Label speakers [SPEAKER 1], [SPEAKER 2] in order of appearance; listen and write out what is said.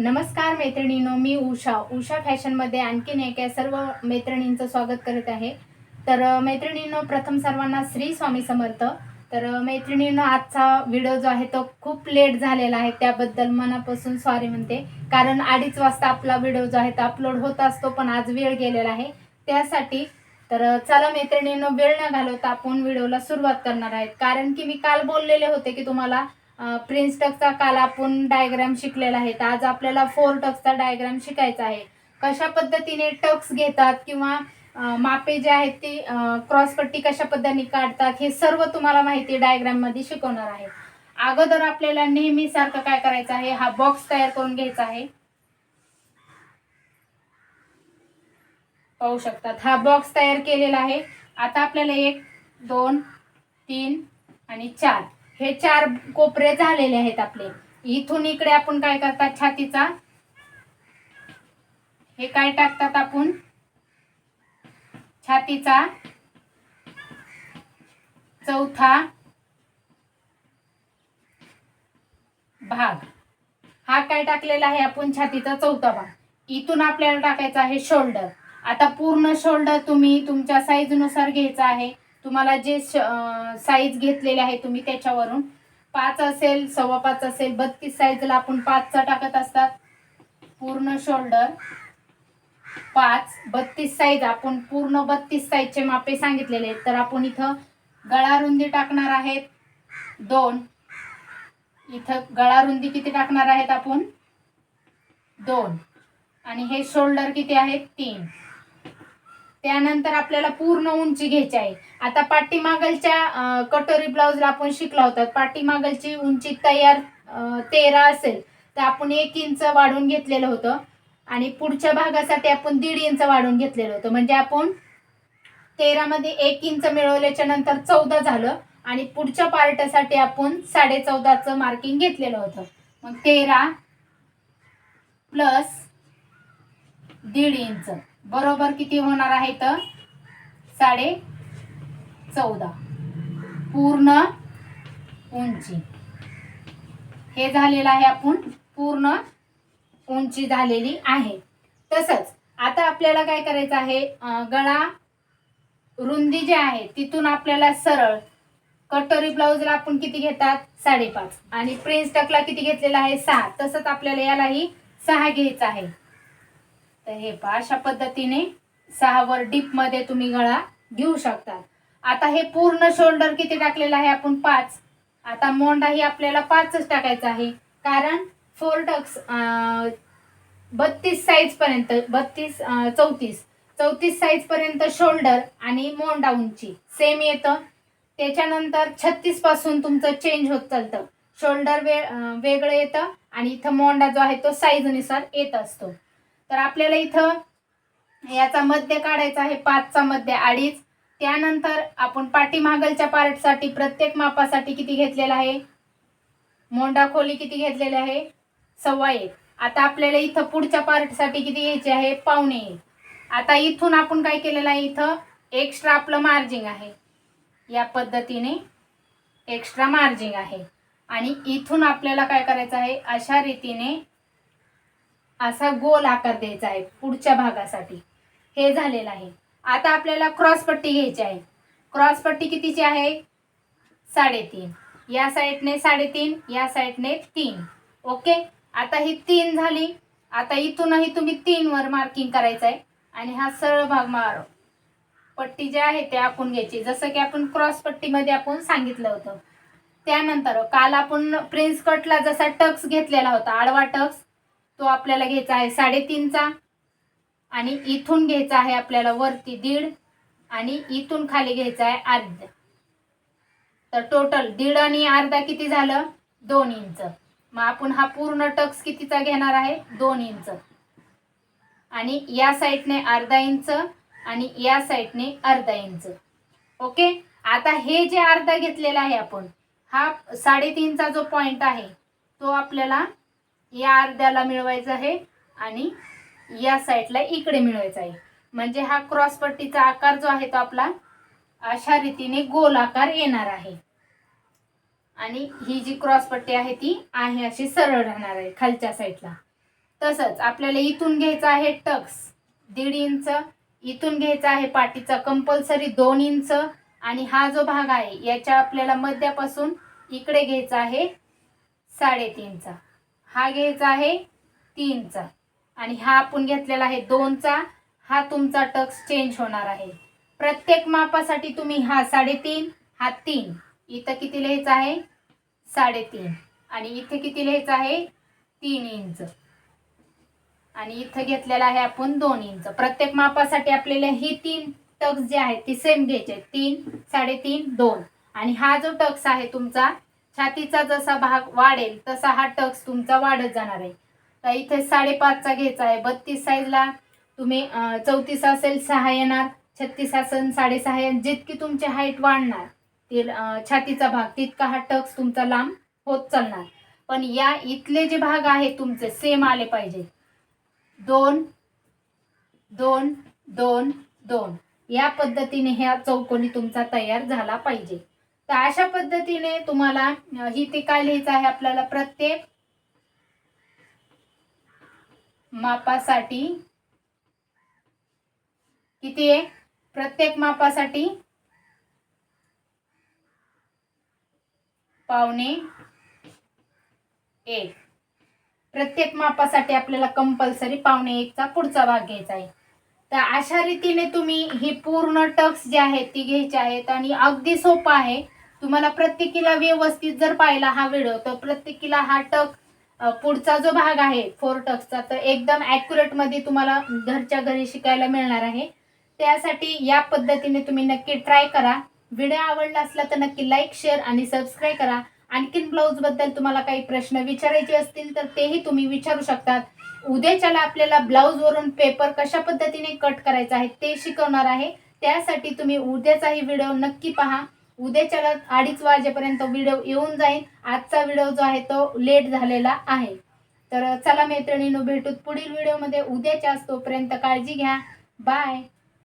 [SPEAKER 1] नमस्कार मैत्रिणीनो मी उषा. उषा फॅशनमध्ये आणखीन एक या सर्व मैत्रिणींचं स्वागत करत आहे. तर मैत्रिणींनो प्रथम सर्वांना श्री स्वामी समर्थ. तर मैत्रिणींनो आजचा व्हिडिओ जो आहे तो खूप लेट झालेला आहे त्याबद्दल मनापासून सॉरी म्हणते. कारण अडीच वाजता आपला व्हिडिओ जो आहे तो अपलोड होत असतो पण आज वेळ गेलेला आहे. त्यासाठी तर चला मैत्रिणींनो वेळ न घालवता आपण व्हिडिओला सुरुवात करणार आहेत. कारण की मी काल बोललेले होते की तुम्हाला प्रिन्स टक्सचा काल आपण डायग्राम शिकलेला आहे. तर आज आपल्याला फोर टक्सचा डायग्राम शिकायचा आहे. कशा पद्धतीने टक्स घेतात किंवा मापे जे आहेत ती क्रॉस पट्टी कशा पद्धतीने काढतात हे सर्व तुम्हाला माहिती डायग्राममध्ये शिकवणार आहे. अगोदर आपल्याला नेहमी सारखं काय करायचं आहे? हा बॉक्स तयार करून घ्यायचा आहे. पाहू शकतात. हा बॉक्स तयार केलेला आहे. आता आपल्याला एक दोन तीन आणि चार. हे चार कोपरे झालेले आहेत आपले. इथून इकडे आपण काय करतात? छातीचा. हे काय टाकतात आपण? छातीचा. चौथा. भाग. हा काय टाकलेला आहे आपण? छातीचा चौथा भाग. इथून आपल्याला टाकायचा आहे शोल्डर. आता पूर्ण शोल्डर तुम्ही तुमच्या साईजनुसार घ्यायचा आहे. तुम्हाला जे साईज घेतलेले आहे तुम्ही त्याच्यावरून. पाच असेल सव्वा पाच असेल बत्तीस साईजला आपण पाचचा टाकत असतात. पूर्ण शोल्डर पाच बत्तीस साईज आपण पूर्ण बत्तीस साईजचे मापे सांगितलेले आहेत. तर आपण इथं गळा रुंदी टाकणार आहेत. दोन. इथं गळा रुंदी किती टाकणार आहेत आपण? दोन. आणि हे शोल्डर किती आहेत तीन. त्यानंतर आपल्याला पूर्ण उंची घ्यायची आहे. आता पाठीमागलच्या कटोरी ब्लाऊजला आपण शिकला होता पाठीमागलची उंची तयार तेरा असेल तर आपण एक इंच वाढवून घेतलेलं होतं. आणि पुढच्या भागासाठी आपण दीड इंच वाढवून घेतलेलं होतं. म्हणजे आपण तेरामध्ये एक इंच मिळवल्याच्या नंतर चौदा झालं. आणि पुढच्या पार्टसाठी आपण साडे चौदाचं मार्किंग घेतलेलं होतं. मग तेरा प्लस दीड इंच. बरोबर किती होणार आहे तर? साडे चौदा. पूर्ण उंची. हे झालेलं आहे आपण पूर्ण उंची झालेली आहे. तसंच आता आपल्याला काय करायचं आहे? गळा रुंदी जी आहे तिथून आपल्याला सरळ कटोरी ब्लाऊजला आपण किती घेतात? साडेपाच. आणि प्रिन्स टकला किती घेतलेला आहे? सहा. तसंच आपल्याला यालाही सहा घ्यायचा आहे. तर हे पहा अशा पद्धतीने सहावर डीपमध्ये तुम्ही गळा घेऊ शकतात आता हे पूर्ण शोल्डर किती टाकलेलं आहे आपण? पाच. आता मोंडाही आपल्याला पाचच टाकायचा आहे. कारण फोर टक्स बत्तीस साईज पर्यंत बत्तीस चौतीस. चौतीस साईज पर्यंत शोल्डर आणि मोंडा उंची. सेम येतं. त्याच्यानंतर छत्तीसपासून तुमचं चेंज होत चालतं. शोल्डर वे वेगळं येतं आणि इथं मोंडा जो आहे तो साईजनुसार येत असतो. तर आपल्याला इथं याचा मध्य काढायचा आहे. पाचचा मध्य अडीच. त्यानंतर आपण पाठीमागलच्या पार्टसाठी प्रत्येक मापासाठी किती घेतलेला आहे? मोंडा खोली किती घेतलेली आहे? सव्वा एक. आता आपल्याला इथं पुढच्या पार्टसाठी किती घ्यायचे आहे? पावणे एक. आता इथून आपण काय केलेलं आहे? इथं एक्स्ट्रा आपलं मार्जिंग आहे. या पद्धतीने एक्स्ट्रा मार्जिंग आहे. आणि इथून आपल्याला काय करायचं आहे? अशा रीतीने असा गोल आकार द्यायचा आहे पुढच्या भागासाठी. हे झालेलं आहे. आता आपल्याला क्रॉस पट्टी घ्यायची आहे. क्रॉस पट्टी कितीची आहे? साडेतीन. या साईडने साडेतीन या साईडने तीन. ओके? आता ही तीन झाली. आता इथूनही तुम्ही तीन वर मार्किंग करायचं आहे आणि हा सरळ भाग मार. पट्टी जे आहे ते आपण घ्यायची. जसं की आपण क्रॉस पट्टीमध्ये आपण सांगितलं होतं. त्यानंतर काल आपण प्रिन्स कटला जसा टक्स घेतलेला होता आडवा टक्स तो आपल्याला घ्यायचा आहे साडेतीनचा. आणि इथून घ्यायचा आहे आपल्याला वरती दीड आणि इथून खाली घ्यायचा आहे अर्ध. तर टोटल दीड आणि अर्धा किती झालं? दोन इंच. मग आपण हा पूर्ण टक्स कितीचा घेणार आहे? दोन इंच. आणि या साईडने अर्धा इंच आणि या साईडने अर्धा इंच. ओके? आता हे जे अर्धा घेतलेला आहे आपण हा साडेतीनचा जो पॉइंट आहे तो आपल्याला या अर्ध्याला मिळवायचा आहे आणि या साईडला इकडे मिळवायचा आहे. म्हणजे हा क्रॉस पट्टीचा आकार जो आहे तो आपला अशा रीतीने गोल आकार येणार आहे. आणि ही जी क्रॉस पट्टी आहे ती आहे अशी सरळ राहणार आहे खालच्या साईडला. तसंच आपल्याला इथून घ्यायचं आहे टक्स दीड इंच. इथून घ्यायचा आहे पाटीचा कंपल्सरी दोन इंच. आणि हा जो भाग आहे याच्या आपल्याला मध्यापासून इकडे घ्यायचा आहे साडेतीनचा. हा घ्यायचा आहे तीनचा. आणि हा आपण घेतलेला आहे दोनचा. हा तुमचा टक्स चेंज होणार आहे. प्रत्येक मापासाठी तुम्ही हा साडेतीन हा तीन. इथं किती लिहायचं आहे? साडेतीन. आणि इथे किती लिहायचं आहे? तीन इंच. आणि इथं घेतलेला आहे आपण दोन इंच. प्रत्येक मापासाठी आपल्याला ही तीन टक्स जे आहेत ती सेम घ्यायचे आहेत. तीन साडेतीन दोन. आणि हा जो टक्स आहे तुमचा छातीचा जसा भाग वाढेल तसा हा टक्स तुमचा वाढत जाणार आहे. तर इथे साडेपाचचा घ्यायचा आहे. बत्तीस साईजला तुम्ही चौतीस असेल सहा येणार. छत्तीस असेल साडेसहा येणार. जितकी तुमची हाईट वाढणार ती छातीचा भाग तितका हा टक्स तुमचा लांब होत चालणार. पण या इथले जे भाग आहेत तुमचे सेम आले पाहिजे. दोन दोन दोन दोन. या पद्धतीने ह्या चौकोनी तुमचा तयार झाला पाहिजे. तर अशा पद्धतीने तुम्हाला ही ते काय लिहायचं आहे आपल्याला? प्रत्येक मापासाठी किती आहे? प्रत्येक मापासाठी पावणे एक. प्रत्येक मापासाठी आपल्याला कंपल्सरी पावणे एकचा पुढचा भाग घ्यायचा आहे. तर अशा रीतीने तुम्ही ही पूर्ण टक्स जे आहेत ती घ्यायची आहेत आणि अगदी सोपं आहे. तुम्हाला प्रत्येकीला व्यवस्थित जर पाहिला हा व्हिडिओ तर प्रत्येकीला हा टक पुढचा जो भाग आहे फोर टक्सचा तर एकदम ॲक्युरेटमध्ये तुम्हाला घरच्या घरी शिकायला मिळणार आहे. त्यासाठी या पद्धतीने तुम्ही नक्की ट्राय करा. व्हिडिओ आवडला असला तर नक्की लाईक शेअर आणि सबस्क्राईब करा. आणखीन ब्लाऊजबद्दल तुम्हाला काही प्रश्न विचारायचे असतील तर तेही तुम्ही विचारू शकतात. उद्याच्याला आपल्याला ब्लाऊज वरून पेपर कशा पद्धतीने कट करायचा आहे ते शिकवणार आहे. त्यासाठी तुम्ही उद्याचाही व्हिडिओ नक्की पहा. उद्याच्या अडीच वाजेपर्यंत व्हिडिओ येऊन जाईल. आजचा व्हिडिओ जो आहे तो लेट झालेला आहे. तर चला मैत्रिणींनो भेटूत पुढील व्हिडिओमध्ये. उद्याच्या तोपर्यंत काळजी घ्या. बाय.